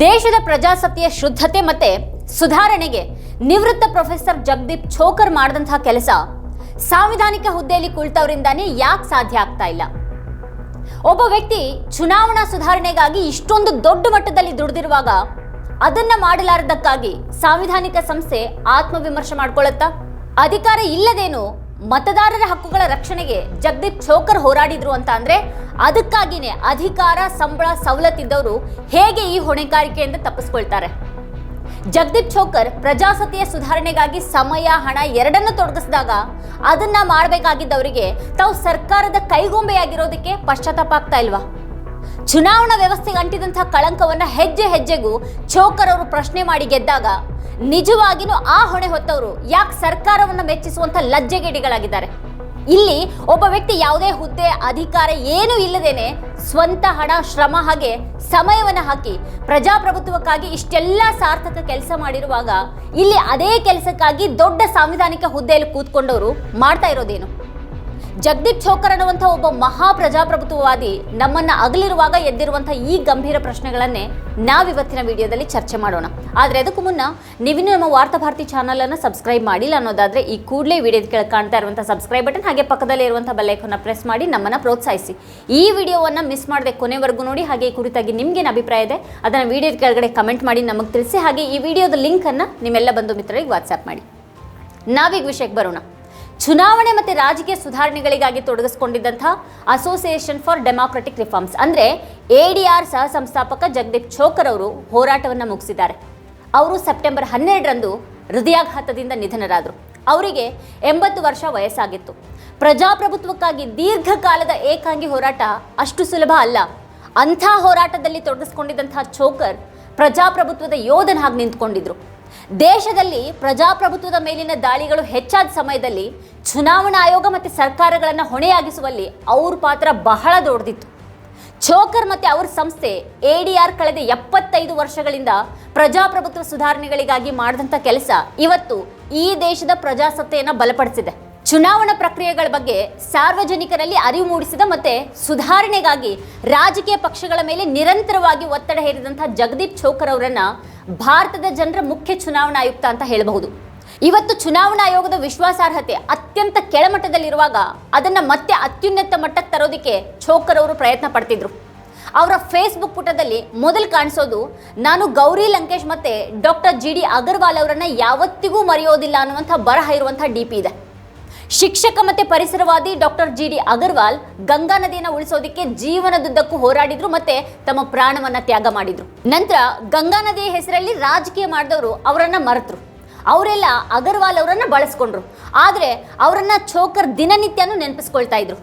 ದೇಶದ ಪ್ರಜಾಸತ್ತೆಯ ಶುದ್ಧತೆ ಮತ್ತೆ ಸುಧಾರಣೆಗೆ ನಿವೃತ್ತ ಪ್ರೊಫೆಸರ್ ಜಗದೀಪ್ ಛೋಕರ್ ಮಾಡಿದಂತಹ ಕೆಲಸ ಸಾಂವಿಧಾನಿಕ ಹುದ್ದೆಯಲ್ಲಿ ಕುಳಿತವರಿಂದಾನೇ ಯಾಕೆ ಸಾಧ್ಯ ಆಗ್ತಾ ಇಲ್ಲ? ಒಬ್ಬ ವ್ಯಕ್ತಿ ಚುನಾವಣಾ ಸುಧಾರಣೆಗಾಗಿ ಇಷ್ಟೊಂದು ದೊಡ್ಡ ಮಟ್ಟದಲ್ಲಿ ದುಡಿದಿರುವಾಗ ಅದನ್ನ ಮಾಡಲಾರದಕ್ಕಾಗಿ ಸಾಂವಿಧಾನಿಕ ಸಂಸ್ಥೆ ಆತ್ಮವಿಮರ್ಶೆ ಮಾಡ್ಕೊಳ್ಳುತ್ತಾ ಅಧಿಕಾರ ಇಲ್ಲದೇನು ಮತದಾರರ ಹಕ್ಕುಗಳ ರಕ್ಷಣೆಗೆ ಜಗದೀಪ್ ಛೋಕರ್ ಹೋರಾಡಿದ್ರು ಅಂತ ಅಂದ್ರೆ ಅದಕ್ಕಾಗಿನೇ ಅಧಿಕಾರ, ಸಂಬಳ ಸವಲತ್ತಿದ್ದವರು ಹೇಗೆ ಈ ಹೊಣೆಗಾರಿಕೆಯಿಂದ ತಪ್ಪಿಸ್ಕೊಳ್ತಾರೆ? ಜಗದೀಪ್ ಛೋಕರ್ ಪ್ರಜಾಸತ್ತೆಯ ಸುಧಾರಣೆಗಾಗಿ ಸಮಯ, ಹಣ ಎರಡನ್ನೂ ತೊಡಗಿಸಿದಾಗ ಅದನ್ನ ಮಾಡಬೇಕಾಗಿದ್ದವರಿಗೆ ತಾವು ಸರ್ಕಾರದ ಕೈಗೊಂಬೆಯಾಗಿರೋದಕ್ಕೆ ಪಶ್ಚಾತ್ತಾಪ ಆಗ್ತಾ ಇಲ್ವಾ? ಚುನಾವಣಾ ವ್ಯವಸ್ಥೆಗೆ ಅಂಟಿದಂತಹ ಕಳಂಕವನ್ನ ಹೆಜ್ಜೆ ಹೆಜ್ಜೆಗೂ ಛೋಕರ್ ಅವರು ಪ್ರಶ್ನೆ ಮಾಡಿ ಗೆದ್ದಾಗ ನಿಜವಾಗಿನೂ ಆ ಹೊಣೆ ಹೊತ್ತವರು ಯಾಕೆ ಸರ್ಕಾರವನ್ನು ಮೆಚ್ಚಿಸುವಂತ ಲಜ್ಜೆಗೇಡಿಗಳಾಗಿದ್ದಾರೆ? ಇಲ್ಲಿ ಒಬ್ಬ ವ್ಯಕ್ತಿ ಯಾವುದೇ ಹುದ್ದೆ, ಅಧಿಕಾರ ಏನೂ ಇಲ್ಲದೇನೆ ಸ್ವಂತ ಹಣ, ಶ್ರಮ ಹಾಗೆ ಸಮಯವನ್ನು ಹಾಕಿ ಪ್ರಜಾಪ್ರಭುತ್ವಕ್ಕಾಗಿ ಇಷ್ಟೆಲ್ಲ ಸಾರ್ಥಕ ಕೆಲಸ ಮಾಡಿರುವಾಗ ಇಲ್ಲಿ ಅದೇ ಕೆಲಸಕ್ಕಾಗಿ ದೊಡ್ಡ ಸಾಂವಿಧಾನಿಕ ಹುದ್ದೆಯಲ್ಲಿ ಕೂತ್ಕೊಂಡವರು ಮಾಡ್ತಾ ಇರೋದೇನು? ಜಗದೀಪ್ ಚೋಕರ್ ಅನ್ನುವಂಥ ಒಬ್ಬ ಮಹಾ ಪ್ರಜಾಪ್ರಭುತ್ವವಾದಿ ನಮ್ಮನ್ನ ಅಗಲಿರುವಾಗ ಎದ್ದಿರುವಂತಹ ಈ ಗಂಭೀರ ಪ್ರಶ್ನೆಗಳನ್ನೇ ನಾವಿವತ್ತಿನ ವಿಡಿಯೋದಲ್ಲಿ ಚರ್ಚೆ ಮಾಡೋಣ. ಆದರೆ ಅದಕ್ಕೂ ಮುನ್ನ ನೀವಿನ್ನೂ ನಮ್ಮ ವಾರ್ತಾ ಭಾರತಿ ಚಾನಲ್ ಅನ್ನು ಸಬ್ಸ್ಕ್ರೈಬ್ ಮಾಡಿಲ್ಲ ಅನ್ನೋದಾದ್ರೆ ಈ ಕೂಡಲೇ ವಿಡಿಯೋದ ಕೆಳಗೆ ಕಾಣ್ತಾ ಇರುವಂತಹ ಸಬ್ಸ್ಕ್ರೈಬ್ ಬಟನ್ ಹಾಗೆ ಪಕ್ಕದಲ್ಲಿ ಇರುವಂತಹ ಬೆಲ್ಲೈಕನ್ನ ಪ್ರೆಸ್ ಮಾಡಿ ನಮ್ಮನ್ನ ಪ್ರೋತ್ಸಾಹಿಸಿ. ಈ ವಿಡಿಯೋವನ್ನ ಮಿಸ್ ಮಾಡದೆ ಕೊನೆವರೆಗೂ ನೋಡಿ, ಹಾಗೆ ಈ ಕುರಿತಾಗಿ ನಿಮ್ಗೇನು ಅಭಿಪ್ರಾಯ ಇದೆ, ಅದನ್ನ ವಿಡಿಯೋದ ಕೆಳಗಡೆ ಕಮೆಂಟ್ ಮಾಡಿ ನಮಗೆ ತಿಳಿಸಿ, ಹಾಗೆ ಈ ವಿಡಿಯೋದ ಲಿಂಕ್ ಅನ್ನ ನಿಮ್ಮೆಲ್ಲ ಬಂಧು ಮಿತ್ರರಿಗೆ ವಾಟ್ಸ್ಆಪ್ ಮಾಡಿ. ನಾವೀಗ ವಿಷಯಕ್ಕೆ ಬರೋಣ. ಚುನಾವಣೆ ಮತ್ತು ರಾಜಕೀಯ ಸುಧಾರಣೆಗಳಿಗಾಗಿ ತೊಡಗಿಸ್ಕೊಂಡಿದ್ದಂಥ ಅಸೋಸಿಯೇಷನ್ ಫಾರ್ ಡೆಮಾಕ್ರೆಟಿಕ್ ರಿಫಾರ್ಮ್ಸ್ ಅಂದರೆ ಎ ಡಿ ಆರ್ ಸಹ ಸಂಸ್ಥಾಪಕ ಜಗದೀಪ್ ಛೋಕರ್ ಅವರು ಹೋರಾಟವನ್ನು ಮುಗಿಸಿದ್ದಾರೆ. ಅವರು ಸೆಪ್ಟೆಂಬರ್ ಹನ್ನೆರಡರಂದು ಹೃದಯಾಘಾತದಿಂದ ನಿಧನರಾದರು. ಅವರಿಗೆ ಎಂಬತ್ತು ವರ್ಷ ವಯಸ್ಸಾಗಿತ್ತು. ಪ್ರಜಾಪ್ರಭುತ್ವಕ್ಕಾಗಿ ದೀರ್ಘಕಾಲದ ಏಕಾಂಗಿ ಹೋರಾಟ ಅಷ್ಟು ಸುಲಭ ಅಲ್ಲ. ಅಂಥ ಹೋರಾಟದಲ್ಲಿ ತೊಡಗಿಸ್ಕೊಂಡಿದ್ದಂಥ ಛೋಕರ್ ಪ್ರಜಾಪ್ರಭುತ್ವದ ಯೋಧನಾಗಿ ನಿಂತ್ಕೊಂಡಿದ್ರು. ದೇಶದಲ್ಲಿ ಪ್ರಜಾಪ್ರಭುತ್ವದ ಮೇಲಿನ ದಾಳಿಗಳು ಹೆಚ್ಚಾದ ಸಮಯದಲ್ಲಿ ಚುನಾವಣಾ ಆಯೋಗ ಮತ್ತು ಸರ್ಕಾರಗಳನ್ನು ಹೊಣೆಯಾಗಿಸುವಲ್ಲಿ ಅವ್ರ ಪಾತ್ರ ಬಹಳ ದೊಡ್ಡದಿತ್ತು. ಚೋಕರ್ ಮತ್ತು ಅವ್ರ ಸಂಸ್ಥೆ ಎಡಿಆರ್ ಕಳೆದ ಎಪ್ಪತ್ತೈದು ವರ್ಷಗಳಿಂದ ಪ್ರಜಾಪ್ರಭುತ್ವ ಸುಧಾರಣೆಗಳಿಗಾಗಿ ಮಾಡಿದಂಥ ಕೆಲಸ ಇವತ್ತು ಈ ದೇಶದ ಪ್ರಜಾಸತ್ತೆಯನ್ನು ಬಲಪಡಿಸಿದೆ. ಚುನಾವಣಾ ಪ್ರಕ್ರಿಯೆಗಳ ಬಗ್ಗೆ ಸಾರ್ವಜನಿಕರಲ್ಲಿ ಅರಿವು ಮೂಡಿಸಿದ ಮತ್ತು ಸುಧಾರಣೆಗಾಗಿ ರಾಜಕೀಯ ಪಕ್ಷಗಳ ಮೇಲೆ ನಿರಂತರವಾಗಿ ಒತ್ತಡ ಹೇರಿದಂಥ ಜಗದೀಪ್ ಚೋಕರ್ ಅವರನ್ನ ಭಾರತದ ಜನರ ಮುಖ್ಯ ಚುನಾವಣಾ ಆಯುಕ್ತ ಅಂತ ಹೇಳಬಹುದು. ಇವತ್ತು ಚುನಾವಣಾ ಆಯೋಗದ ವಿಶ್ವಾಸಾರ್ಹತೆ ಅತ್ಯಂತ ಕೆಳಮಟ್ಟದಲ್ಲಿರುವಾಗ ಅದನ್ನ ಮತ್ತೆ ಅತ್ಯುನ್ನತ ಮಟ್ಟಕ್ಕೆ ತರೋದಕ್ಕೆ ಛೋಕರ್ ಅವರು ಪ್ರಯತ್ನ ಪಡ್ತಿದ್ರು. ಅವರ ಫೇಸ್ಬುಕ್ ಪುಟದಲ್ಲಿ ಮೊದಲು ಕಾಣಿಸೋದು, ನಾನು ಗೌರಿ ಲಂಕೇಶ್ ಮತ್ತೆ ಡಾಕ್ಟರ್ ಜಿ ಡಿ ಅಗರ್ವಾಲ್ ಅವರನ್ನ ಯಾವತ್ತಿಗೂ ಮರೆಯೋದಿಲ್ಲ ಅನ್ನುವಂಥ ಬರಹ ಇರುವಂಥ ಡಿ ಪಿ ಇದೆ. ಶಿಕ್ಷಕ ಮತ್ತೆ ಪರಿಸರವಾದಿ doctor G D Agarwal Ganga ನದಿಯನ್ನು ಉಳಿಸೋದಕ್ಕೆ ಜೀವನದುದ್ದಕ್ಕೂ ಹೋರಾಡಿದ್ರು ಮತ್ತೆ ತಮ್ಮ ಪ್ರಾಣವನ್ನ ತ್ಯಾಗ ಮಾಡಿದ್ರು. ನಂತರ ಗಂಗಾ ನದಿಯ ಹೆಸರಲ್ಲಿ ರಾಜಕೀಯ ಮಾಡಿದವರು ಅವರನ್ನ ಮರೆತರು. ಅವರೆಲ್ಲ ಅಗರ್ವಾಲ್ ಅವರನ್ನ ಬಳಸ್ಕೊಂಡ್ರು. ಆದ್ರೆ ಅವರನ್ನ ಚೋಕರ್ ದಿನನಿತ್ಯನೂ ನೆನಪಿಸ್ಕೊಳ್ತಾ ಇದ್ರು.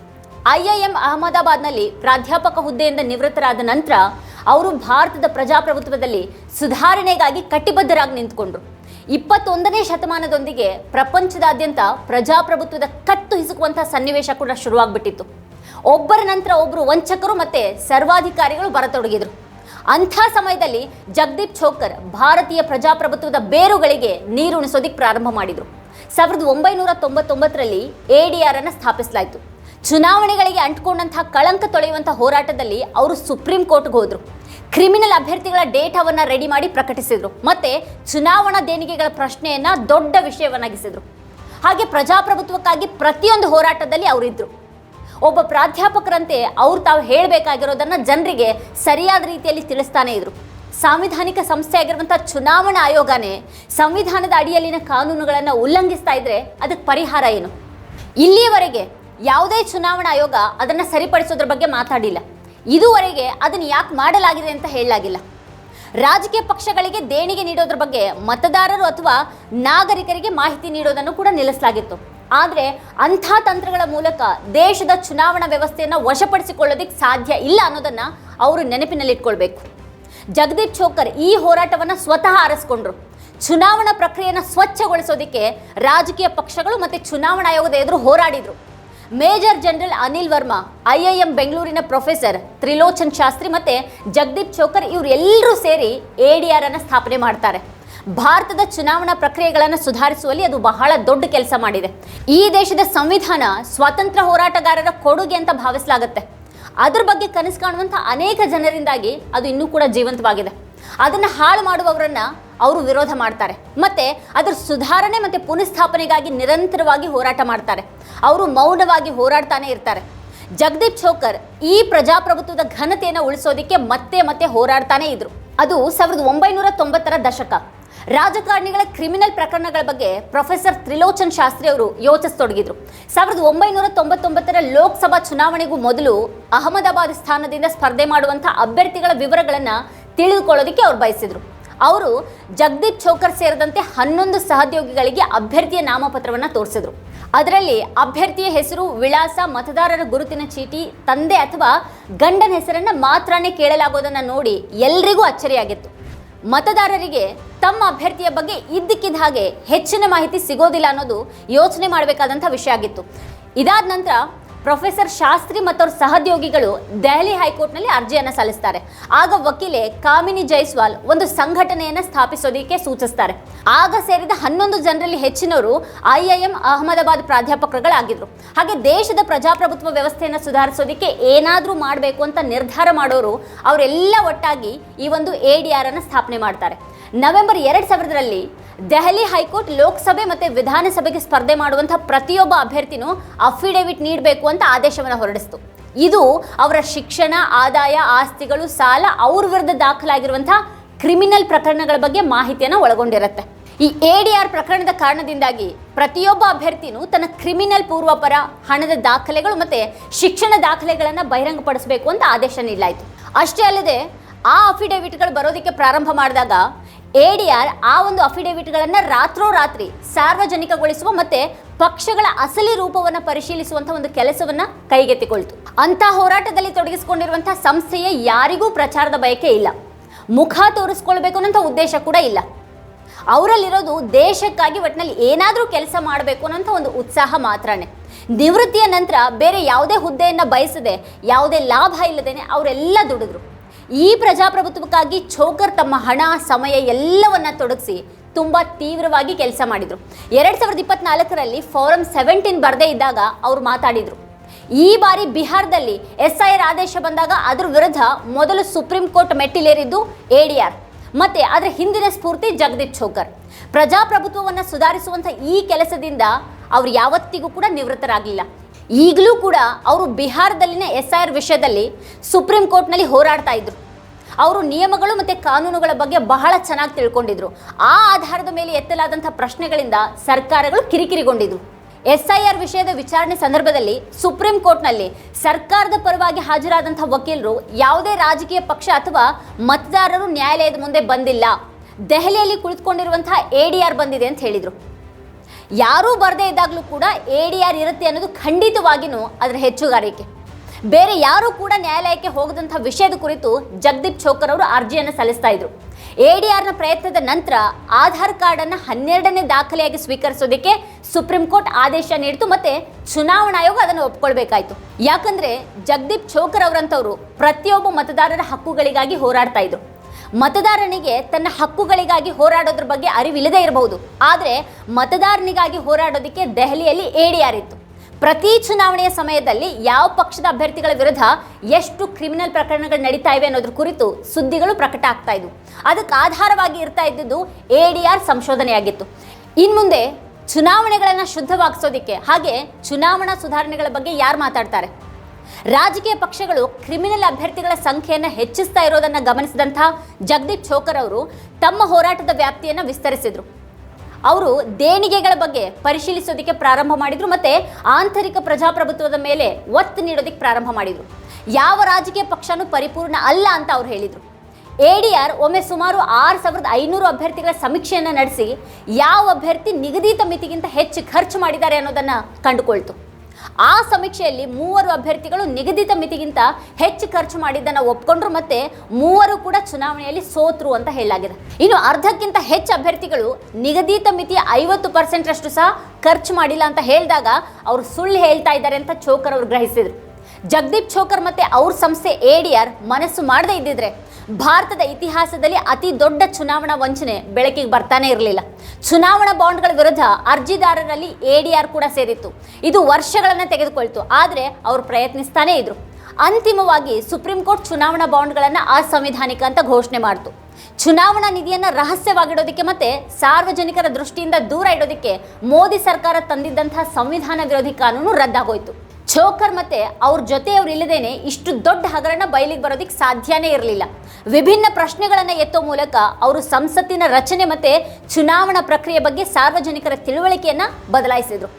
ಐ ಐ ಎಂ ಅಹಮದಾಬಾದ್ನಲ್ಲಿ ಪ್ರಾಧ್ಯಾಪಕ ಹುದ್ದೆಯಿಂದ ನಿವೃತ್ತರಾದ ನಂತರ ಅವರು ಭಾರತದ ಪ್ರಜಾಪ್ರಭುತ್ವದಲ್ಲಿ ಸುಧಾರಣೆಗಾಗಿ ಕಟಿಬದ್ಧರಾಗಿ ನಿಂತ್ಕೊಂಡ್ರು. ಇಪ್ಪತ್ತೊಂದನೇ ಶತಮಾನದೊಂದಿಗೆ ಪ್ರಪಂಚದಾದ್ಯಂತ ಪ್ರಜಾಪ್ರಭುತ್ವದ ಕತ್ತು ಹಿಸುಕುವಂತಹ ಸನ್ನಿವೇಶ ಕೂಡ ಶುರುವಾಗ್ಬಿಟ್ಟಿತ್ತು. ಒಬ್ಬರ ನಂತರ ಒಬ್ಬರು ವಂಚಕರು ಮತ್ತೆ ಸರ್ವಾಧಿಕಾರಿಗಳು ಬರತೊಡಗಿದ್ರು. ಅಂಥ ಸಮಯದಲ್ಲಿ ಜಗದೀಪ್ ಛೋಕರ್ ಭಾರತೀಯ ಪ್ರಜಾಪ್ರಭುತ್ವದ ಬೇರುಗಳಿಗೆ ನೀರುಣಿಸೋದಿಕ್ ಪ್ರಾರಂಭ ಮಾಡಿದರು. ಸಾವಿರದ ಒಂಬೈನೂರ ತೊಂಬತ್ತೊಂಬತ್ತರಲ್ಲಿ ಎ ಡಿ ಆರ್ ಅನ್ನು ಸ್ಥಾಪಿಸಲಾಯಿತು. ಚುನಾವಣೆಗಳಿಗೆ ಅಂಟ್ಕೊಂಡಂತಹ ಕಳಂಕ ತೊಳೆಯುವಂಥ ಹೋರಾಟದಲ್ಲಿ ಅವರು ಸುಪ್ರೀಂ ಕೋರ್ಟ್ಗೆ ಹೋದರು. ಕ್ರಿಮಿನಲ್ ಅಭ್ಯರ್ಥಿಗಳ ಡೇಟಾವನ್ನು ರೆಡಿ ಮಾಡಿ ಪ್ರಕಟಿಸಿದರು. ಮತ್ತೆ ಚುನಾವಣಾ ದೇಣಿಗೆಗಳ ಪ್ರಶ್ನೆಯನ್ನ ದೊಡ್ಡ ವಿಷಯವನ್ನಾಗಿಸಿದ್ರು. ಹಾಗೆ ಪ್ರಜಾಪ್ರಭುತ್ವಕ್ಕಾಗಿ ಪ್ರತಿಯೊಂದು ಹೋರಾಟದಲ್ಲಿ ಅವರಿದ್ರು. ಒಬ್ಬ ಪ್ರಾಧ್ಯಾಪಕರಂತೆ ಅವ್ರು ತಾವು ಹೇಳಬೇಕಾಗಿರೋದನ್ನ ಜನರಿಗೆ ಸರಿಯಾದ ರೀತಿಯಲ್ಲಿ ತಿಳಿಸ್ತಾನೆ ಇದ್ರು. ಸಾಂವಿಧಾನಿಕ ಸಂಸ್ಥೆ ಆಗಿರುವಂಥ ಚುನಾವಣಾ ಆಯೋಗನೇ ಸಂವಿಧಾನದ ಅಡಿಯಲ್ಲಿನ ಕಾನೂನುಗಳನ್ನು ಉಲ್ಲಂಘಿಸ್ತಾ ಇದ್ರೆ ಅದಕ್ಕೆ ಪರಿಹಾರ ಏನು? ಇಲ್ಲಿಯವರೆಗೆ ಯಾವುದೇ ಚುನಾವಣಾ ಆಯೋಗ ಅದನ್ನು ಸರಿಪಡಿಸೋದ್ರ ಬಗ್ಗೆ ಮಾತಾಡಿಲ್ಲ. ಇದುವರೆಗೆ ಅದನ್ನು ಯಾಕೆ ಮಾಡಲಾಗಿದೆ ಅಂತ ಹೇಳಲಾಗಿಲ್ಲ. ರಾಜಕೀಯ ಪಕ್ಷಗಳಿಗೆ ದೇಣಿಗೆ ನೀಡೋದ್ರ ಬಗ್ಗೆ ಮತದಾರರು ಅಥವಾ ನಾಗರಿಕರಿಗೆ ಮಾಹಿತಿ ನೀಡೋದನ್ನು ಕೂಡ ನಿಲ್ಲಿಸಲಾಗಿತ್ತು. ಆದರೆ ಅಂಥ ತಂತ್ರಗಳ ಮೂಲಕ ದೇಶದ ಚುನಾವಣಾ ವ್ಯವಸ್ಥೆಯನ್ನು ವಶಪಡಿಸಿಕೊಳ್ಳೋದಕ್ಕೆ ಸಾಧ್ಯ ಇಲ್ಲ ಅನ್ನೋದನ್ನು ಅವರು ನೆನಪಿನಲ್ಲಿಟ್ಕೊಳ್ಬೇಕು. ಜಗದೀಪ್ ಛೋಕರ್ ಈ ಹೋರಾಟವನ್ನು ಸ್ವತಃ ಆರಿಸ್ಕೊಂಡ್ರು. ಚುನಾವಣಾ ಪ್ರಕ್ರಿಯೆಯನ್ನು ಸ್ವಚ್ಛಗೊಳಿಸೋದಕ್ಕೆ ರಾಜಕೀಯ ಪಕ್ಷಗಳು ಮತ್ತು ಚುನಾವಣಾ ಆಯೋಗದ ಎದುರು ಹೋರಾಡಿದ್ರು. Major general Anil Verma, I I M ಬೆಂಗಳೂರಿನ ಪ್ರೊಫೆಸರ್ ತ್ರಿಲೋಚನ್ ಶಾಸ್ತ್ರಿ ಮತ್ತೆ ಜಗದೀಪ್ ಚೋಕರ್ ಇವರೆಲ್ಲರೂ ಸೇರಿ ಎ ಡಿ ಆರ್ ಅನ್ನು ಸ್ಥಾಪನೆ ಮಾಡ್ತಾರೆ. ಭಾರತದ ಚುನಾವಣಾ ಪ್ರಕ್ರಿಯೆಗಳನ್ನು ಸುಧಾರಿಸುವಲ್ಲಿ ಅದು ಬಹಳ ದೊಡ್ಡ ಕೆಲಸ ಮಾಡಿದೆ. ಈ ದೇಶದ ಸಂವಿಧಾನ ಸ್ವಾತಂತ್ರ್ಯ ಹೋರಾಟಗಾರರ ಕೊಡುಗೆ ಅಂತ ಭಾವಿಸಲಾಗುತ್ತೆ. ಅದ್ರ ಬಗ್ಗೆ ಕನಸು ಕಾಣುವಂಥ ಅನೇಕ ಜನರಿಂದಾಗಿ ಅದು ಇನ್ನೂ ಕೂಡ ಜೀವಂತವಾಗಿದೆ. ಅದನ್ನ ಹಾಳು ಮಾಡುವವರನ್ನ ಅವರು ವಿರೋಧ ಮಾಡ್ತಾರೆ. ಮತ್ತೆ ಅದರ ಸುಧಾರಣೆ ಮತ್ತು ಪುನಃಸ್ಥಾಪನೆಗಾಗಿ ನಿರಂತರವಾಗಿ ಹೋರಾಟ ಮಾಡ್ತಾರೆ. ಅವರು ಮೌನವಾಗಿ ಹೋರಾಡ್ತಾನೆ ಇರ್ತಾರೆ. ಜಗದೀಪ್ ಛೋಕರ್ ಈ ಪ್ರಜಾಪ್ರಭುತ್ವದ ಘನತೆಯನ್ನು ಉಳಿಸೋದಕ್ಕೆ ಮತ್ತೆ ಮತ್ತೆ ಹೋರಾಡ್ತಾನೆ ಇದ್ರು. ಅದು ಸಾವಿರದ ಒಂಬೈನೂರ ತೊಂಬತ್ತರ ದಶಕ. ರಾಜಕಾರಣಿಗಳ ಕ್ರಿಮಿನಲ್ ಪ್ರಕರಣಗಳ ಬಗ್ಗೆ ಪ್ರೊಫೆಸರ್ ತ್ರಿಲೋಚನ್ ಶಾಸ್ತ್ರಿ ಅವರು ಯೋಚಿಸತೊಡಗಿದ್ರು. ಸಾವಿರದ ಒಂಬೈನೂರ ತೊಂಬತ್ತೊಂಬತ್ತರ ಲೋಕಸಭಾ ಚುನಾವಣೆಗೂ ಮೊದಲು ಅಹಮದಾಬಾದ್ ಸ್ಥಾನದಿಂದ ಸ್ಪರ್ಧೆ ಮಾಡುವಂಥ ಅಭ್ಯರ್ಥಿಗಳ ವಿವರಗಳನ್ನು ತಿಳಿದುಕೊಳ್ಳೋದಕ್ಕೆ ಅವ್ರು ಬಯಸಿದ್ರು. ಅವರು ಜಗದೀಪ್ ಚೋಕರ್ ಸೇರಿದಂತೆ ಹನ್ನೊಂದು ಸಹೋದ್ಯೋಗಿಗಳಿಗೆ ಅಭ್ಯರ್ಥಿಯ ನಾಮಪತ್ರವನ್ನು ತೋರಿಸಿದ್ರು. ಅದರಲ್ಲಿ ಅಭ್ಯರ್ಥಿಯ ಹೆಸರು, ವಿಳಾಸ, ಮತದಾರರ ಗುರುತಿನ ಚೀಟಿ, ತಂದೆ ಅಥವಾ ಗಂಡನ ಹೆಸರನ್ನ ಮಾತ್ರನೇ ಕೇಳಲಾಗೋದನ್ನು ನೋಡಿ ಎಲ್ರಿಗೂ ಅಚ್ಚರಿಯಾಗಿತ್ತು. ಮತದಾರರಿಗೆ ತಮ್ಮ ಅಭ್ಯರ್ಥಿಯ ಬಗ್ಗೆ ಇದ್ದಕ್ಕಿದ್ದ ಹಾಗೆ ಹೆಚ್ಚಿನ ಮಾಹಿತಿ ಸಿಗೋದಿಲ್ಲ ಅನ್ನೋದು ಯೋಚನೆ ಮಾಡಬೇಕಾದಂಥ ವಿಷಯ ಆಗಿತ್ತು. ಇದಾದ ನಂತರ ಪ್ರೊಫೆಸರ್ ಶಾಸ್ತ್ರಿ ಮತ್ತು ಅವ್ರ ಸಹೋದ್ಯೋಗಿಗಳು ದೆಹಲಿ ಹೈಕೋರ್ಟ್ನಲ್ಲಿ ಅರ್ಜಿಯನ್ನು ಸಲ್ಲಿಸ್ತಾರೆ. ಆಗ ವಕೀಲೆ ಕಾಮಿನಿ ಜೈಸ್ವಾಲ್ ಒಂದು ಸಂಘಟನೆಯನ್ನು ಸ್ಥಾಪಿಸೋದಕ್ಕೆ ಸೂಚಿಸ್ತಾರೆ. ಆಗ ಸೇರಿದ ಹನ್ನೊಂದು ಜನರಲ್ಲಿ ಹೆಚ್ಚಿನವರು ಐ ಐ ಎಂ ಅಹಮದಾಬಾದ್ ಪ್ರಾಧ್ಯಾಪಕರುಗಳಾಗಿದ್ರು. ಹಾಗೆ ದೇಶದ ಪ್ರಜಾಪ್ರಭುತ್ವ ವ್ಯವಸ್ಥೆಯನ್ನು ಸುಧಾರಿಸೋದಕ್ಕೆ ಏನಾದರೂ ಮಾಡಬೇಕು ಅಂತ ನಿರ್ಧಾರ ಮಾಡೋರು ಅವರೆಲ್ಲ ಒಟ್ಟಾಗಿ ಈ ಒಂದು ಎ ಡಿ ಆರ್ ಅನ್ನು ಸ್ಥಾಪನೆ ಮಾಡ್ತಾರೆ. ನವೆಂಬರ್ ಎರಡು ಸಾವಿರದಲ್ಲಿ ದೆಹಲಿ ಹೈಕೋರ್ಟ್ ಲೋಕಸಭೆ ಮತ್ತು ವಿಧಾನಸಭೆಗೆ ಸ್ಪರ್ಧೆ ಮಾಡುವಂಥ ಪ್ರತಿಯೊಬ್ಬ ಅಭ್ಯರ್ಥಿನೂ ಅಫಿಡೇವಿಟ್ ನೀಡಬೇಕು ಅಂತ ಆದೇಶವನ್ನು ಹೊರಡಿಸ್ತು. ಇದು ಅವರ ಶಿಕ್ಷಣ, ಆದಾಯ, ಆಸ್ತಿಗಳು, ಸಾಲ ಅವ್ರ ವಿರುದ್ಧ ದಾಖಲಾಗಿರುವಂತಹ ಕ್ರಿಮಿನಲ್ ಪ್ರಕರಣಗಳ ಬಗ್ಗೆ ಮಾಹಿತಿಯನ್ನು ಒಳಗೊಂಡಿರುತ್ತೆ. ಈ ಎ ಡಿ ಆರ್ ಪ್ರಕರಣದ ಕಾರಣದಿಂದಾಗಿ ಪ್ರತಿಯೊಬ್ಬ ಅಭ್ಯರ್ಥಿನೂ ತನ್ನ ಕ್ರಿಮಿನಲ್ ಪೂರ್ವಪರ ಹಣದ ದಾಖಲೆಗಳು ಮತ್ತೆ ಶಿಕ್ಷಣ ದಾಖಲೆಗಳನ್ನು ಬಹಿರಂಗಪಡಿಸಬೇಕು ಅಂತ ಆದೇಶ ನೀಡಲಾಯಿತು. ಅಷ್ಟೇ ಅಲ್ಲದೆ ಆ ಅಫಿಡೇವಿಟ್ಗಳು ಬರೋದಕ್ಕೆ ಪ್ರಾರಂಭ ಮಾಡಿದಾಗ ಎ ಡಿ ಆರ್ ಆ ಒಂದು ಅಫಿಡೇವಿಟ್ಗಳನ್ನು ರಾತ್ರೋರಾತ್ರಿ ಸಾರ್ವಜನಿಕಗೊಳಿಸುವ ಮತ್ತೆ ಪಕ್ಷಗಳ ಅಸಲಿ ರೂಪವನ್ನು ಪರಿಶೀಲಿಸುವಂತಹ ಒಂದು ಕೆಲಸವನ್ನ ಕೈಗೆತ್ತಿಕೊಳ್ತು. ಅಂತ ಹೋರಾಟದಲ್ಲಿ ತೊಡಗಿಸಿಕೊಂಡಿರುವಂತಹ ಸಂಸ್ಥೆಯ ಯಾರಿಗೂ ಪ್ರಚಾರದ ಬಯಕೆ ಇಲ್ಲ. ಮುಖ ತೋರಿಸ್ಕೊಳ್ಬೇಕು ಅನ್ನೋಂಥ ಉದ್ದೇಶ ಕೂಡ ಇಲ್ಲ. ಅವರಲ್ಲಿರೋದು ದೇಶಕ್ಕಾಗಿ ಒಟ್ಟಿನಲ್ಲಿ ಏನಾದರೂ ಕೆಲಸ ಮಾಡಬೇಕು ಅನ್ನೋಂಥ ಒಂದು ಉತ್ಸಾಹ ಮಾತ್ರನೇ. ನಿವೃತ್ತಿಯ ನಂತರ ಬೇರೆ ಯಾವುದೇ ಹುದ್ದೆಯನ್ನು ಬಯಸದೆ, ಯಾವುದೇ ಲಾಭ ಇಲ್ಲದೇನೆ ಅವರೆಲ್ಲ ದುಡಿದ್ರು. ಈ ಪ್ರಜಾಪ್ರಭುತ್ವಕ್ಕಾಗಿ ಛೋಕರ್ ತಮ್ಮ ಹಣ, ಸಮಯ ಎಲ್ಲವನ್ನ ತೊಡಗಿಸಿ ತುಂಬ ತೀವ್ರವಾಗಿ ಕೆಲಸ ಮಾಡಿದ್ರು. ಎರಡು ಸಾವಿರದ ಇಪ್ಪತ್ನಾಲ್ಕರಲ್ಲಿ ಫೋರಮ್ ಸೆವೆಂಟೀನ್ ಬರದೇ ಇದ್ದಾಗ ಅವರು ಮಾತಾಡಿದ್ರು. ಈ ಬಾರಿ ಬಿಹಾರದಲ್ಲಿ ಎಸ್ ಐ ಆರ್ ಆದೇಶ ಬಂದಾಗ ಅದರ ವಿರುದ್ಧ ಮೊದಲು ಸುಪ್ರೀಂ ಕೋರ್ಟ್ ಮೆಟ್ಟಿಲೇರಿದ್ದು ಎ ಡಿ ಆರ್. ಮತ್ತೆ ಅದರ ಹಿಂದಿನ ಸ್ಫೂರ್ತಿ ಜಗದೀಪ್ ಛೋಕರ್. ಪ್ರಜಾಪ್ರಭುತ್ವವನ್ನು ಸುಧಾರಿಸುವಂಥ ಈ ಕೆಲಸದಿಂದ ಅವರು ಯಾವತ್ತಿಗೂ ಕೂಡ ನಿವೃತ್ತರಾಗಲಿಲ್ಲ. ಈಗಲೂ ಕೂಡ ಅವರು ಬಿಹಾರದಲ್ಲಿನ ಎಸ್ ಐ ಆರ್ ವಿಷಯದಲ್ಲಿ ಸುಪ್ರೀಂ ಕೋರ್ಟ್ನಲ್ಲಿ ಹೋರಾಡ್ತಾ ಇದ್ರು. ಅವರು ನಿಯಮಗಳು ಮತ್ತು ಕಾನೂನುಗಳ ಬಗ್ಗೆ ಬಹಳ ಚೆನ್ನಾಗಿ ತಿಳ್ಕೊಂಡಿದ್ರು. ಆ ಆಧಾರದ ಮೇಲೆ ಎತ್ತಲಾದಂಥ ಪ್ರಶ್ನೆಗಳಿಂದ ಸರ್ಕಾರಗಳು ಕಿರಿಕಿರಿಗೊಂಡಿದ್ರು. ಎಸ್ ಐ ಆರ್ ವಿಷಯದ ವಿಚಾರಣೆ ಸಂದರ್ಭದಲ್ಲಿ ಸುಪ್ರೀಂ ಕೋರ್ಟ್ನಲ್ಲಿ ಸರ್ಕಾರದ ಪರವಾಗಿ ಹಾಜರಾದಂಥ ವಕೀಲರು ಯಾವುದೇ ರಾಜಕೀಯ ಪಕ್ಷ ಅಥವಾ ಮತದಾರರು ನ್ಯಾಯಾಲಯದ ಮುಂದೆ ಬಂದಿಲ್ಲ. ದೆಹಲಿಯಲ್ಲಿ ಕುಳಿತುಕೊಂಡಿರುವಂತಹ ಎ ಡಿ ಆರ್ ಬಂದಿದೆ ಅಂತ ಹೇಳಿದರು. ಯಾರೂ ಬರದೇ ಇದ್ದಾಗಲೂ ಕೂಡ ಎ ಡಿ ಆರ್ ಇರುತ್ತೆ ಅನ್ನೋದು ಖಂಡಿತವಾಗಿಯೂ ಅದರ ಹೆಚ್ಚುಗಾರಿಕೆ. ಬೇರೆ ಯಾರೂ ಕೂಡ ನ್ಯಾಯಾಲಯಕ್ಕೆ ಹೋಗದಂತಹ ವಿಷಯದ ಕುರಿತು ಜಗದೀಪ್ ಚೋಕರ್ ಅವರು ಅರ್ಜಿಯನ್ನು ಸಲ್ಲಿಸ್ತಾ ಇದ್ರು. ಎ ಡಿ ಆರ್ನ ಪ್ರಯತ್ನದ ನಂತರ ಆಧಾರ್ ಕಾರ್ಡನ್ನು ಹನ್ನೆರಡನೇ ದಾಖಲೆಯಾಗಿ ಸ್ವೀಕರಿಸೋದಕ್ಕೆ ಸುಪ್ರೀಂ ಕೋರ್ಟ್ ಆದೇಶ ನೀಡಿತು ಮತ್ತೆ ಚುನಾವಣಾ ಆಯೋಗ ಅದನ್ನು ಒಪ್ಕೊಳ್ಬೇಕಾಯ್ತು. ಯಾಕಂದ್ರೆ ಜಗದೀಪ್ ಚೋಕರ್ ಅವರಂತವರು ಪ್ರತಿಯೊಬ್ಬ ಮತದಾರರ ಹಕ್ಕುಗಳಿಗಾಗಿ ಹೋರಾಡ್ತಾ ಇದ್ರು. ಮತದಾರನಿಗೆ ತನ್ನ ಹಕ್ಕುಗಳಿಗಾಗಿ ಹೋರಾಡೋದ್ರ ಬಗ್ಗೆ ಅರಿವಿಲ್ಲದೆ ಇರಬಹುದು. ಆದರೆ ಮತದಾರನಿಗಾಗಿ ಹೋರಾಡೋದಕ್ಕೆ ದೆಹಲಿಯಲ್ಲಿ ಎ ಡಿ ಆರ್ ಇತ್ತು. ಪ್ರತಿ ಚುನಾವಣೆಯ ಸಮಯದಲ್ಲಿ ಯಾವ ಪಕ್ಷದ ಅಭ್ಯರ್ಥಿಗಳ ವಿರುದ್ಧ ಎಷ್ಟು ಕ್ರಿಮಿನಲ್ ಪ್ರಕರಣಗಳು ನಡೀತಾ ಇವೆ ಅನ್ನೋದ್ರ ಕುರಿತು ಸುದ್ದಿಗಳು ಪ್ರಕಟ ಆಗ್ತಾ ಇದ್ವು. ಅದಕ್ಕೆ ಆಧಾರವಾಗಿ ಇರ್ತಾ ಇದ್ದಿದ್ದು ಎ ಡಿ ಆರ್ ಸಂಶೋಧನೆಯಾಗಿತ್ತು. ಇನ್ಮುಂದೆ ಚುನಾವಣೆಗಳನ್ನು ಶುದ್ಧವಾಗಿಸೋದಿಕ್ಕೆ ಹಾಗೆ ಚುನಾವಣಾ ಸುಧಾರಣೆಗಳ ಬಗ್ಗೆ ಯಾರು ಮಾತಾಡ್ತಾರೆ? ರಾಜಕೀಯ ಪಕ್ಷಗಳು ಕ್ರಿಮಿನಲ್ ಅಭ್ಯರ್ಥಿಗಳ ಸಂಖ್ಯೆಯನ್ನು ಹೆಚ್ಚಿಸ್ತಾ ಇರೋದನ್ನು ಗಮನಿಸಿದಂಥ ಜಗದೀಪ್ ಛೋಕರ್ ಅವರು ತಮ್ಮ ಹೋರಾಟದ ವ್ಯಾಪ್ತಿಯನ್ನು ವಿಸ್ತರಿಸಿದ್ರು. ಅವರು ದೇಣಿಗೆಗಳ ಬಗ್ಗೆ ಪರಿಶೀಲಿಸೋದಕ್ಕೆ ಪ್ರಾರಂಭ ಮಾಡಿದರು ಮತ್ತು ಆಂತರಿಕ ಪ್ರಜಾಪ್ರಭುತ್ವದ ಮೇಲೆ ಒತ್ತು ನೀಡೋದಕ್ಕೆ ಪ್ರಾರಂಭ ಮಾಡಿದರು. ಯಾವ ರಾಜಕೀಯ ಪಕ್ಷನೂ ಪರಿಪೂರ್ಣ ಅಲ್ಲ ಅಂತ ಅವ್ರು ಹೇಳಿದರು. ಎ ಡಿ ಆರ್ ಒಮ್ಮೆ ಸುಮಾರು ಆರು ಸಾವಿರದ ಐನೂರು ಅಭ್ಯರ್ಥಿಗಳ ಸಮೀಕ್ಷೆಯನ್ನು ನಡೆಸಿ ಯಾವ ಅಭ್ಯರ್ಥಿ ನಿಗದಿತ ಮಿತಿಗಿಂತ ಹೆಚ್ಚು ಖರ್ಚು ಮಾಡಿದ್ದಾರೆ ಅನ್ನೋದನ್ನು ಕಂಡುಕೊಳ್ತು. ಆ ಸಮೀಕ್ಷೆಯಲ್ಲಿ ಮೂವರು ಅಭ್ಯರ್ಥಿಗಳು ನಿಗದಿತ ಮಿತಿಗಿಂತ ಹೆಚ್ಚು ಖರ್ಚು ಮಾಡಿದ್ದನ್ನು ಒಪ್ಕೊಂಡ್ರು ಮತ್ತೆ ಮೂವರು ಕೂಡ ಚುನಾವಣೆಯಲ್ಲಿ ಸೋತರು ಅಂತ ಹೇಳಲಾಗಿದೆ. ಇನ್ನು ಅರ್ಧಕ್ಕಿಂತ ಹೆಚ್ಚು ಅಭ್ಯರ್ಥಿಗಳು ನಿಗದಿತ ಮಿತಿಯ ಐವತ್ತು ಪರ್ಸೆಂಟ್ ಅಷ್ಟು ಸಹ ಖರ್ಚು ಮಾಡಿಲ್ಲ ಅಂತ ಹೇಳಿದಾಗ ಅವರು ಸುಳ್ಳು ಹೇಳ್ತಾ ಇದ್ದಾರೆ ಅಂತ ಚೋಕರ್ ಅವರು ಗ್ರಹಿಸಿದರು. ಜಗದೀಪ್ ಚೋಕರ್ ಮತ್ತೆ ಅವ್ರ ಸಂಸ್ಥೆ ಎ ಡಿ ಆರ್ ಮನಸ್ಸು ಮಾಡದೇ ಇದ್ದಿದ್ರೆ ಭಾರತದ ಇತಿಹಾಸದಲ್ಲಿ ಅತಿ ದೊಡ್ಡ ಚುನಾವಣಾ ವಂಚನೆ ಬೆಳಕಿಗೆ ಬರ್ತಾನೆ ಇರಲಿಲ್ಲ. ಚುನಾವಣಾ ಬಾಂಡ್ಗಳ ವಿರುದ್ಧ ಅರ್ಜಿದಾರರಲ್ಲಿ ಎ ಡಿ ಆರ್ ಕೂಡ ಸೇರಿತ್ತು. ಇದು ವರ್ಷಗಳನ್ನು ತೆಗೆದುಕೊಳ್ತು. ಆದರೆ ಅವರು ಪ್ರಯತ್ನಿಸ್ತಾನೇ ಇದ್ರು. ಅಂತಿಮವಾಗಿ ಸುಪ್ರೀಂ ಕೋರ್ಟ್ ಚುನಾವಣಾ ಬಾಂಡ್ಗಳನ್ನು ಅಸಂವಿಧಾನಿಕ ಅಂತ ಘೋಷಣೆ ಮಾಡಿತು. ಚುನಾವಣಾ ನಿಧಿಯನ್ನು ರಹಸ್ಯವಾಗಿಡೋದಕ್ಕೆ ಮತ್ತೆ ಸಾರ್ವಜನಿಕರ ದೃಷ್ಟಿಯಿಂದ ದೂರ ಇಡೋದಕ್ಕೆ ಮೋದಿ ಸರ್ಕಾರ ತಂದಿದ್ದಂಥ ಸಂವಿಧಾನ ವಿರೋಧಿ ಕಾನೂನು ರದ್ದಾಗೋಯ್ತು. ಛೋಕರ್ ಮತ್ತೆ ಅವ್ರ ಜೊತೆಯವ್ರು ಇಲ್ಲದೇನೆ ಇಷ್ಟು ದೊಡ್ಡ ಹಗರಣ ಬಯಲಿಗೆ ಬರೋದಕ್ಕೆ ಸಾಧ್ಯನೇ ಇರಲಿಲ್ಲ. ವಿಭಿನ್ನ ಪ್ರಶ್ನೆಗಳನ್ನು ಎತ್ತೋ ಮೂಲಕ ಅವರು ಸಂಸತ್ತಿನ ರಚನೆ ಮತ್ತೆ ಚುನಾವಣಾ ಪ್ರಕ್ರಿಯೆ ಬಗ್ಗೆ ಸಾರ್ವಜನಿಕರ ತಿಳುವಳಿಕೆಯನ್ನ ಬದಲಾಯಿಸಿದ್ರು.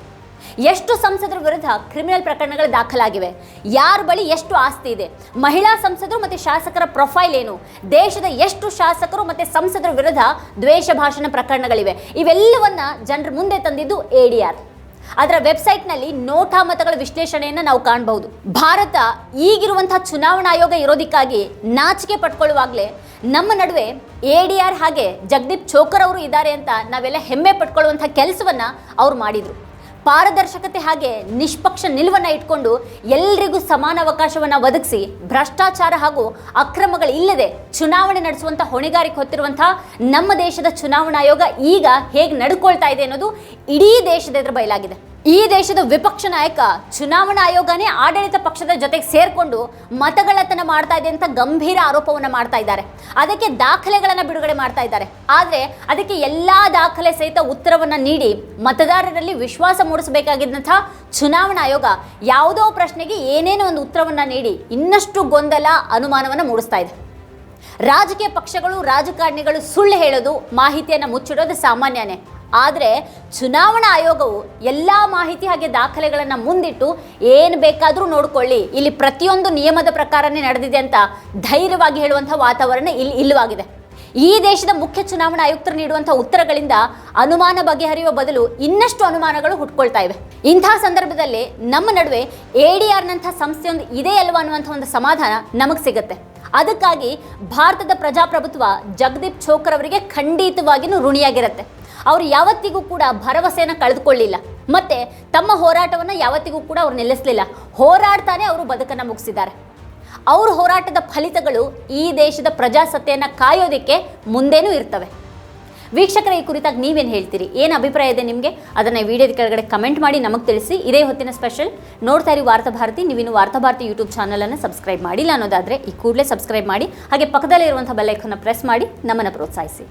ಎಷ್ಟು ಸಂಸದರ ವಿರುದ್ಧ ಕ್ರಿಮಿನಲ್ ಪ್ರಕರಣಗಳು ದಾಖಲಾಗಿವೆ, ಯಾರ ಬಳಿ ಎಷ್ಟು ಆಸ್ತಿ ಇದೆ, ಮಹಿಳಾ ಸಂಸದರು ಮತ್ತು ಶಾಸಕರ ಪ್ರೊಫೈಲ್ ಏನು, ದೇಶದ ಎಷ್ಟು ಶಾಸಕರು ಮತ್ತು ಸಂಸದರ ವಿರುದ್ಧ ದ್ವೇಷ ಭಾಷಣ ಪ್ರಕರಣಗಳಿವೆ, ಇವೆಲ್ಲವನ್ನ ಜನರ ಮುಂದೆ ತಂದಿದ್ದು ಎ ಡಿ ಆರ್ ಅದರ ವೆಬ್ಸೈಟ್ನಲ್ಲಿ ನೋಟಾ ಮತಗಳ ವಿಶ್ಲೇಷಣೆಯನ್ನು ನಾವು ಕಾಣಬಹುದು. ಭಾರತ ಈಗಿರುವಂತಹ ಚುನಾವಣಾ ಆಯೋಗ ಇರೋದಕ್ಕಾಗಿ ನಾಚಿಕೆ ಪಟ್ಕೊಳ್ಳುವಾಗಲೇ ನಮ್ಮ ನಡುವೆ ಎ ಡಿ ಆರ್ ಹಾಗೆ ಜಗದೀಪ್ ಚೋಕರ್ ಅವರು ಇದ್ದಾರೆ ಅಂತ ನಾವೆಲ್ಲ ಹೆಮ್ಮೆ ಪಟ್ಕೊಳ್ಳುವಂಥ ಕೆಲಸವನ್ನ ಅವ್ರು ಮಾಡಿದ್ರು. ಪಾರದರ್ಶಕತೆ ಹಾಗೆ ನಿಷ್ಪಕ್ಷ ನಿಲುವನ್ನ ಇಟ್ಕೊಂಡು ಎಲ್ರಿಗೂ ಸಮಾನ ಅವಕಾಶವನ್ನ ಒದಗಿಸಿ ಭ್ರಷ್ಟಾಚಾರ ಹಾಗೂ ಅಕ್ರಮಗಳು ಇಲ್ಲದೆ ಚುನಾವಣೆ ನಡೆಸುವಂಥ ಹೊಣೆಗಾರಿಕೆ ಹೊತ್ತಿರುವಂತಹ ನಮ್ಮ ದೇಶದ ಚುನಾವಣಾ ಆಯೋಗ ಈಗ ಹೇಗೆ ನಡ್ಕೊಳ್ತಾ ಇದೆ ಅನ್ನೋದು ಇಡೀ ದೇಶದ ಎದುರು ಬಯಲಾಗಿದೆ. ಈ ದೇಶದ ವಿಪಕ್ಷ ನಾಯಕ ಚುನಾವಣಾ ಆಯೋಗನೇ ಆಡಳಿತ ಪಕ್ಷದ ಜೊತೆಗೆ ಸೇರಿಕೊಂಡು ಮತಗಳತನ ಮಾಡ್ತಾ ಇದೆ ಅಂತ ಗಂಭೀರ ಆರೋಪವನ್ನ ಮಾಡ್ತಾ ಇದ್ದಾರೆ. ಅದಕ್ಕೆ ದಾಖಲೆಗಳನ್ನು ಬಿಡುಗಡೆ ಮಾಡ್ತಾ ಇದ್ದಾರೆ. ಆದರೆ ಅದಕ್ಕೆ ಎಲ್ಲಾ ದಾಖಲೆ ಸಹಿತ ಉತ್ತರವನ್ನ ನೀಡಿ ಮತದಾರರಲ್ಲಿ ವಿಶ್ವಾಸ ಮೂಡಿಸಬೇಕಾಗಿದ್ದಂಥ ಚುನಾವಣಾ ಆಯೋಗ ಯಾವುದೋ ಪ್ರಶ್ನೆಗೆ ಏನೇನೋ ಒಂದು ಉತ್ತರವನ್ನ ನೀಡಿ ಇನ್ನಷ್ಟು ಗೊಂದಲ ಅನುಮಾನವನ್ನ ಮೂಡಿಸ್ತಾ ಇದೆ. ರಾಜಕೀಯ ಪಕ್ಷಗಳು, ರಾಜಕಾರಣಿಗಳು ಸುಳ್ಳು ಹೇಳೋದು, ಮಾಹಿತಿಯನ್ನು ಮುಚ್ಚಿಡೋದು ಸಾಮಾನ್ಯನೇ. ಆದರೆ ಚುನಾವಣಾ ಆಯೋಗವು ಎಲ್ಲ ಮಾಹಿತಿ ಹಾಗೆ ದಾಖಲೆಗಳನ್ನು ಮುಂದಿಟ್ಟು ಏನು ಬೇಕಾದರೂ ನೋಡಿಕೊಳ್ಳಿ. ಇಲ್ಲಿ ಪ್ರತಿಯೊಂದು ನಿಯಮದ ಪ್ರಕಾರನೇ ನಡೆದಿದೆ ಅಂತ ಧೈರ್ಯವಾಗಿ ಹೇಳುವಂಥ ವಾತಾವರಣ ಇಲ್ಲಿ ಇಲ್ಲವಾಗಿದೆ. ಈ ದೇಶದ ಮುಖ್ಯ ಚುನಾವಣಾ ಆಯುಕ್ತರು ನೀಡುವಂಥ ಉತ್ತರಗಳಿಂದ ಅನುಮಾನ ಬಗೆಹರಿಯುವ ಬದಲು ಇನ್ನಷ್ಟು ಅನುಮಾನಗಳು ಹುಟ್ಕೊಳ್ತಾ ಇವೆ. ಇಂತಹ ಸಂದರ್ಭದಲ್ಲಿ ನಮ್ಮ ನಡುವೆ ಎ ಡಿ ಆರ್ನಂಥ ಸಂಸ್ಥೆಯೊಂದು ಇದೆ ಅಲ್ವಾ ಅನ್ನುವಂಥ ಒಂದು ಸಮಾಧಾನ ನಮಗೆ ಸಿಗುತ್ತೆ. ಅದಕ್ಕಾಗಿ ಭಾರತದ ಪ್ರಜಾಪ್ರಭುತ್ವ ಜಗದೀಪ್ ಛೋಕರ್ ಅವರಿಗೆ ಖಂಡಿತವಾಗಿಯೂ ಋಣಿಯಾಗಿರುತ್ತೆ. ಅವರು ಯಾವತ್ತಿಗೂ ಕೂಡ ಭರವಸೆಯನ್ನು ಕಳೆದುಕೊಳ್ಳಿಲ್ಲ. ಮತ್ತೆ ತಮ್ಮ ಹೋರಾಟವನ್ನು ಯಾವತ್ತಿಗೂ ಕೂಡ ಅವ್ರು ನಿಲ್ಲಿಸಲಿಲ್ಲ. ಹೋರಾಡ್ತಾನೆ ಅವರು ಬದುಕನ್ನು ಮುಗಿಸಿದ್ದಾರೆ. ಅವ್ರ ಹೋರಾಟದ ಫಲಿತಗಳು ಈ ದೇಶದ ಪ್ರಜಾಸತ್ತೆಯನ್ನು ಕಾಯೋದಕ್ಕೆ ಮುಂದೇನೂ ಇರ್ತವೆ. ವೀಕ್ಷಕರ, ಈ ಕುರಿತಾಗಿ ನೀವೇನು ಹೇಳ್ತೀರಿ? ಏನು ಅಭಿಪ್ರಾಯ ಇದೆ ನಿಮಗೆ? ಅದನ್ನು ವಿಡಿಯೋದ ಕೆಳಗಡೆ ಕಮೆಂಟ್ ಮಾಡಿ ನಮಗೆ ತಿಳಿಸಿ. ಇದೇ ಹೊತ್ತಿನ ಸ್ಪೆಷಲ್. ನೋಡ್ತಾ ಇರಿ ವಾರ್ತಾಭಾರತಿ ನೀವಿನ್ನು ವಾರ್ತಾ ಭಾರತಿ ಯೂಟ್ಯೂಬ್ ಚಾನಲನ್ನು ಸಬ್ಸ್ಕ್ರೈಬ್ ಮಾಡಿಲ್ಲ ಅನ್ನೋದಾದರೆ ಈ ಕೂಡಲೇ ಸಬ್ಸ್ಕ್ರೈಬ್ ಮಾಡಿ. ಹಾಗೆ ಪಕ್ಕದಲ್ಲಿರುವಂಥ ಬೆಲ್ಲೈಕನ್ನು ಪ್ರೆಸ್ ಮಾಡಿ ನಮ್ಮನ್ನು ಪ್ರೋತ್ಸಾಹಿಸಿ.